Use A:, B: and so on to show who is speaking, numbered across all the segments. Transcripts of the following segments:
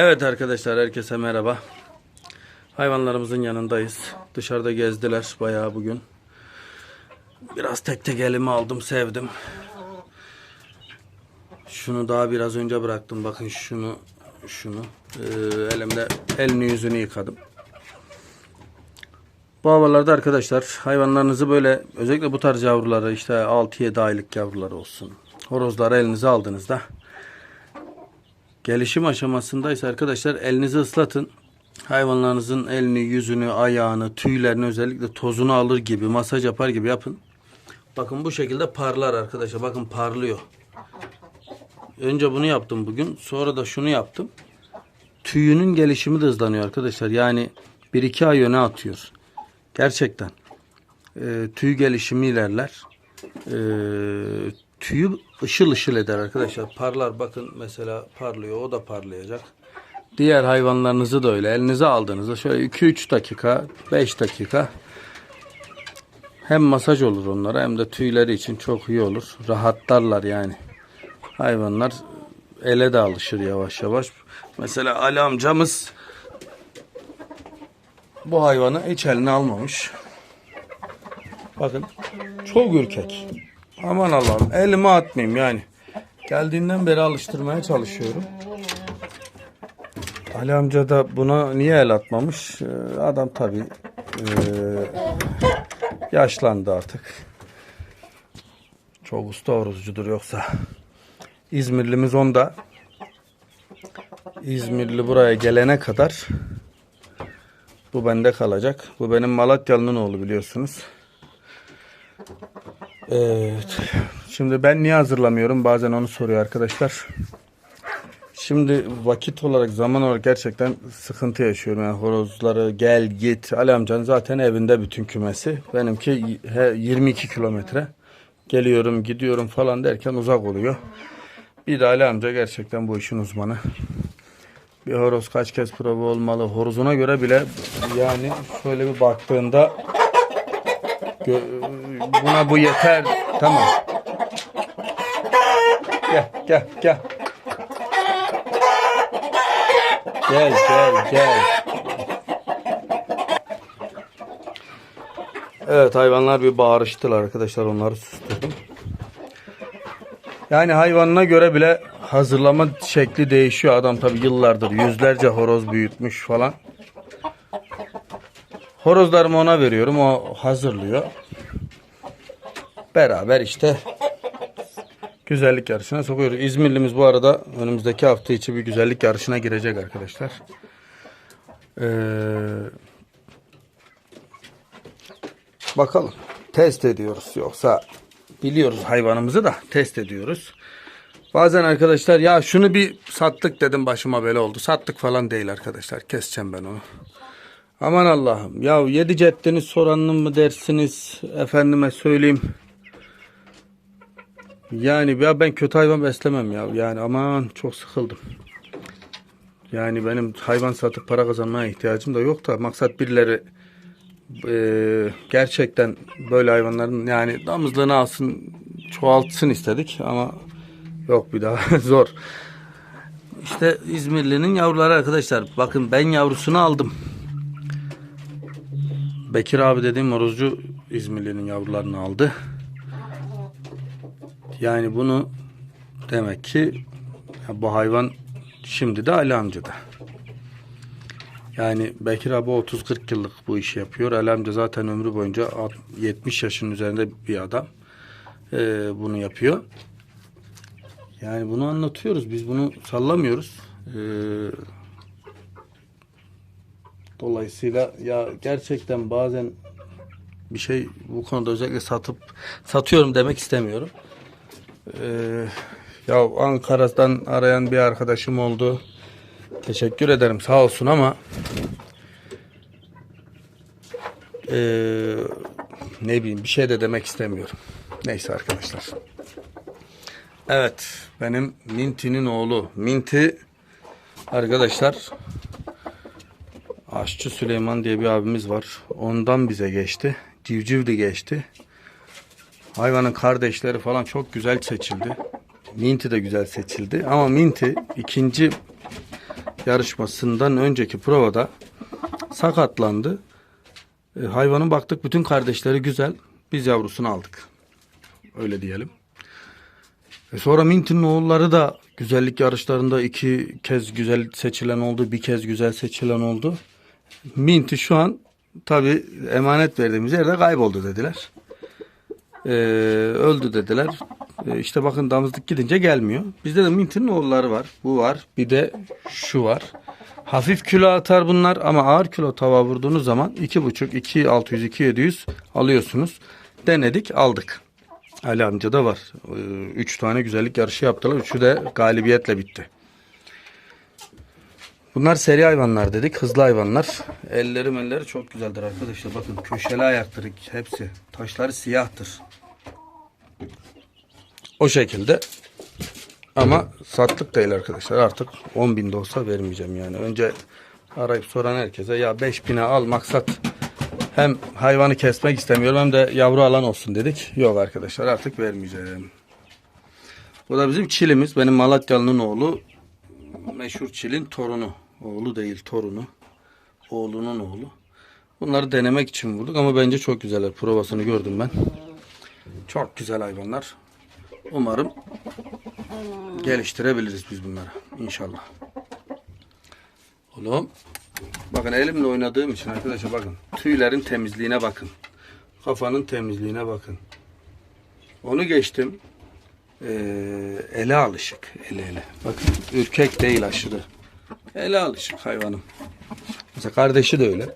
A: Evet arkadaşlar herkese merhaba. Hayvanlarımızın yanındayız. Dışarıda gezdiler bayağı bugün. Biraz tek tek elime aldım sevdim. Şunu daha biraz önce bıraktım. Bakın şunu şunu Ee, elimde elini yüzünü yıkadım. Bu havalarda arkadaşlar hayvanlarınızı böyle özellikle bu tarz yavruları işte 6-7 aylık yavruları olsun. Horozları elinize aldığınızda Gelişim aşamasındaysa arkadaşlar elinizi ıslatın. Hayvanlarınızın elini, yüzünü, ayağını, tüylerini özellikle tozunu alır gibi masaj yapar gibi yapın. Bakın bu şekilde parlar arkadaşlar. Bakın parlıyor. Önce bunu yaptım bugün. Sonra da şunu yaptım. Tüyünün gelişimi de hızlanıyor arkadaşlar. Yani 1-2 ay öne atıyor. Gerçekten. Ee, tüy gelişimi ilerler. Ee, tüyü ışıl ışıl eder arkadaşlar. Parlar bakın mesela parlıyor. O da parlayacak. Diğer hayvanlarınızı da öyle. Elinize aldığınızda şöyle 2-3 dakika, 5 dakika hem masaj olur onlara hem de tüyleri için çok iyi olur. Rahatlarlar yani. Hayvanlar ele de alışır yavaş yavaş. Mesela Ali amcamız bu hayvanı hiç eline almamış. Bakın çok ürkek. Aman Allah'ım elime atmayayım yani. Geldiğinden beri alıştırmaya çalışıyorum. Ali amca da buna niye el atmamış? Ee, Adam tabi yaşlandı artık. Çok usta horozcudur yoksa. İzmirlimiz onda. İzmirli buraya gelene kadar bu bende kalacak. Bu benim Malatyalı'nın oğlu biliyorsunuz. Evet. Şimdi ben niye hazırlamıyorum? Bazen onu soruyor arkadaşlar. Şimdi vakit olarak, zaman olarak gerçekten sıkıntı yaşıyorum. Yani horozları gel git. Ali amcanın zaten evinde bütün kümesi. Benimki he- 22 kilometre. Geliyorum, gidiyorum falan derken uzak oluyor. Bir de Ali amca gerçekten bu işin uzmanı. Bir horoz kaç kez prova olmalı. Horozuna göre bile yani şöyle bir baktığında Buna bu yeter. Tamam. Gel gel gel. Gel gel gel. Evet hayvanlar bir bağırıştılar arkadaşlar onları susturdum. Yani hayvanına göre bile hazırlama şekli değişiyor. Adam tabi yıllardır yüzlerce horoz büyütmüş falan. Horozlarımı ona veriyorum. O hazırlıyor. Beraber işte güzellik yarışına sokuyoruz. İzmirlimiz bu arada önümüzdeki hafta içi bir güzellik yarışına girecek arkadaşlar. Ee, bakalım. Test ediyoruz. Yoksa biliyoruz hayvanımızı da test ediyoruz. Bazen arkadaşlar ya şunu bir sattık dedim başıma böyle oldu. Sattık falan değil arkadaşlar. Keseceğim ben onu. Aman Allah'ım. Ya yedi ceddiniz soranını mı dersiniz? Efendime söyleyeyim. Yani ya ben kötü hayvan beslemem ya. Yani aman çok sıkıldım. Yani benim hayvan satıp para kazanmaya ihtiyacım da yok da maksat birileri e, gerçekten böyle hayvanların yani damızlığını alsın çoğaltsın istedik ama yok bir daha zor. İşte İzmirli'nin yavruları arkadaşlar. Bakın ben yavrusunu aldım. Bekir abi dediğim horozcu İzmirli'nin yavrularını aldı. Yani bunu demek ki bu hayvan şimdi de Ali amcada. Yani Bekir abi 30-40 yıllık bu işi yapıyor. Ali amca zaten ömrü boyunca alt- 70 yaşın üzerinde bir adam. Ee, bunu yapıyor. Yani bunu anlatıyoruz. Biz bunu sallamıyoruz. Ee, Dolayısıyla ya gerçekten bazen bir şey bu konuda özellikle satıp satıyorum demek istemiyorum. Ee, ya Ankara'dan arayan bir arkadaşım oldu. Teşekkür ederim sağ olsun ama ee, ne bileyim bir şey de demek istemiyorum. Neyse arkadaşlar. Evet benim Minti'nin oğlu. Minti arkadaşlar Aşçı Süleyman diye bir abimiz var. Ondan bize geçti. Civciv de geçti. Hayvanın kardeşleri falan çok güzel seçildi. Minti de güzel seçildi. Ama Minti ikinci yarışmasından önceki provada sakatlandı. E, hayvanın baktık bütün kardeşleri güzel. Biz yavrusunu aldık. Öyle diyelim. E sonra Mint'in oğulları da güzellik yarışlarında iki kez güzel seçilen oldu. Bir kez güzel seçilen oldu. Mint'i şu an tabi emanet verdiğimiz yerde kayboldu dediler. E, öldü dediler. E, işte bakın damızlık gidince gelmiyor. Bizde de Mint'in oğulları var. Bu var. Bir de şu var. Hafif kilo atar bunlar ama ağır kilo tava vurduğunuz zaman 2,5, 2 600, 2 700 alıyorsunuz. Denedik aldık. Ali amca da var. 3 tane güzellik yarışı yaptılar. Üçü de galibiyetle bitti. Bunlar seri hayvanlar dedik. Hızlı hayvanlar. Elleri melleri çok güzeldir arkadaşlar. Bakın köşeli ayakları hepsi. Taşları siyahtır. O şekilde. Ama satlık değil arkadaşlar. Artık 10 bin de olsa vermeyeceğim yani. Önce arayıp soran herkese ya 5 bine al maksat hem hayvanı kesmek istemiyorum hem de yavru alan olsun dedik. Yok arkadaşlar artık vermeyeceğim. Bu da bizim çilimiz. Benim Malatyalı'nın oğlu. Meşhur çilin torunu. Oğlu değil torunu. Oğlunun oğlu. Bunları denemek için vurduk ama bence çok güzeller. Provasını gördüm ben. Çok güzel hayvanlar. Umarım geliştirebiliriz biz bunları. İnşallah. Oğlum. Bakın elimle oynadığım için arkadaşlar bakın. Tüylerin temizliğine bakın. Kafanın temizliğine bakın. Onu geçtim. Ee, ele alışık. Ele ele. Bakın ürkek değil aşırı. Ele alışık hayvanım. Mesela kardeşi de öyle.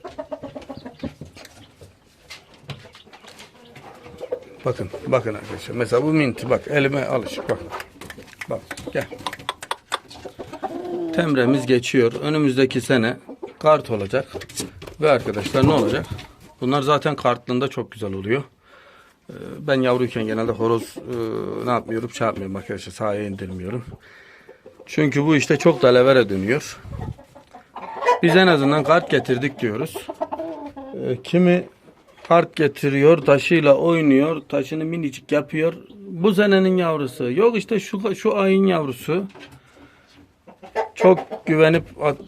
A: Bakın, bakın arkadaşlar. Mesela bu minti bak elime alışık bak. Bak gel. Temremiz geçiyor. Önümüzdeki sene kart olacak. Ve arkadaşlar ne olacak? Bunlar zaten kartlığında çok güzel oluyor. Ben yavruyken genelde horoz e, ne yapmıyorum? Şey yapmıyorum arkadaşlar. Sahaya indirmiyorum. Çünkü bu işte çok da levere dönüyor. Biz en azından kart getirdik diyoruz. Ee, Kimi kart getiriyor, taşıyla oynuyor, taşını minicik yapıyor. Bu senenin yavrusu. Yok işte şu şu ayın yavrusu. Çok güvenip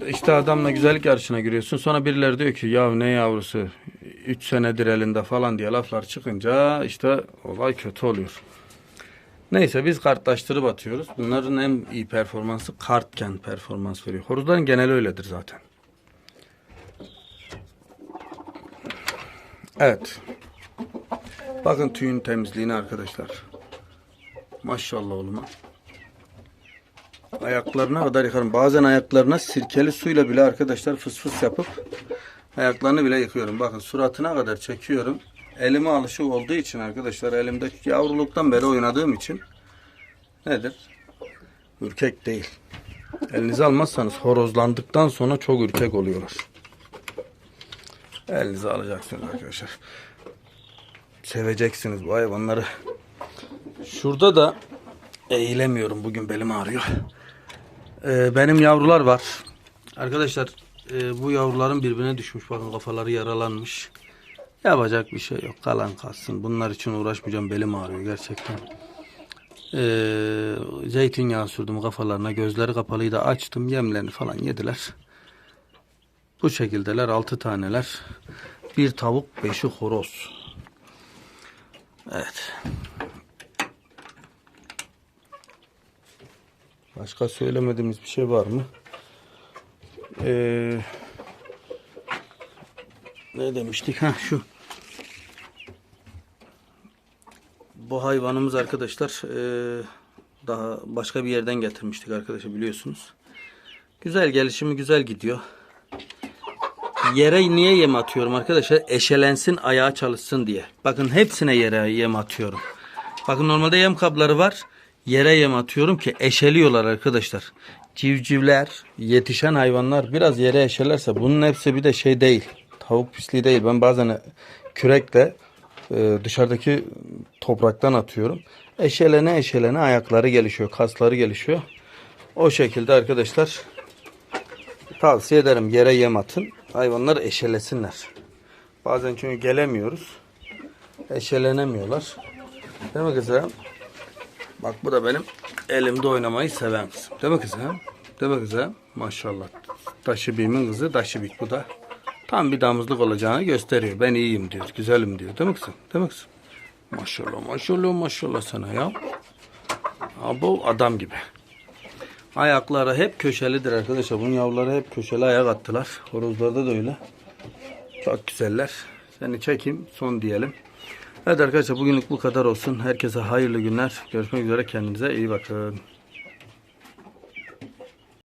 A: işte adamla güzellik yarışına giriyorsun. Sonra birileri diyor ki ya ne yavrusu 3 senedir elinde falan diye laflar çıkınca işte olay kötü oluyor. Neyse biz kartlaştırıp atıyoruz. Bunların en iyi performansı kartken performans veriyor. Horozların geneli öyledir zaten. Evet. Bakın tüyün temizliğine arkadaşlar. Maşallah oğluma. Ayaklarına kadar yıkarım. Bazen ayaklarına sirkeli suyla bile arkadaşlar fıs fıs yapıp ayaklarını bile yıkıyorum. Bakın suratına kadar çekiyorum. Elime alışık olduğu için arkadaşlar elimde yavruluktan beri oynadığım için nedir? Ürkek değil. Elinize almazsanız horozlandıktan sonra çok ürkek oluyorlar. Elinize alacaksınız arkadaşlar. Seveceksiniz bu hayvanları. Şurada da eğilemiyorum. Bugün belim ağrıyor. Ee, benim yavrular var. Arkadaşlar e, bu yavruların birbirine düşmüş. Bakın kafaları yaralanmış. Yapacak bir şey yok. Kalan kalsın. Bunlar için uğraşmayacağım. Belim ağrıyor gerçekten. Ee, zeytinyağı sürdüm kafalarına. Gözleri kapalıydı. Açtım. Yemlerini falan yediler. Bu şekildeler. Altı taneler. Bir tavuk, beşi horoz. Evet. Başka söylemediğimiz bir şey var mı? Ee, ne demiştik? Ha şu. Bu hayvanımız arkadaşlar ee, daha başka bir yerden getirmiştik arkadaşlar biliyorsunuz. Güzel gelişimi güzel gidiyor. Yere niye yem atıyorum arkadaşlar? Eşelensin ayağa çalışsın diye. Bakın hepsine yere yem atıyorum. Bakın normalde yem kabları var. Yere yem atıyorum ki eşeliyorlar arkadaşlar. Civcivler, yetişen hayvanlar biraz yere eşelerse bunun hepsi bir de şey değil. Tavuk pisliği değil. Ben bazen kürekle e, dışarıdaki topraktan atıyorum. Eşelene eşelene ayakları gelişiyor, kasları gelişiyor. O şekilde arkadaşlar Tavsiye ederim yere yem atın. Hayvanlar eşelesinler. Bazen çünkü gelemiyoruz. Eşelenemiyorlar. Değil mi kızım? Bak bu da benim elimde oynamayı seven kızım. Değil mi kızım? Değil mi kızım? Maşallah. Daşıbik'in kızı Daşıbik bu da. Tam bir damızlık olacağını gösteriyor. Ben iyiyim diyor. Güzelim diyor. Değil mi kızım? Değil mi kızım? Maşallah maşallah maşallah sana ya. Ha, bu adam gibi. Ayakları hep köşelidir arkadaşlar. Bunun yavruları hep köşeli ayak attılar. Horozlarda da öyle. Çok güzeller. Seni çekeyim son diyelim. Evet arkadaşlar bugünlük bu kadar olsun. Herkese hayırlı günler. Görüşmek üzere. Kendinize iyi bakın.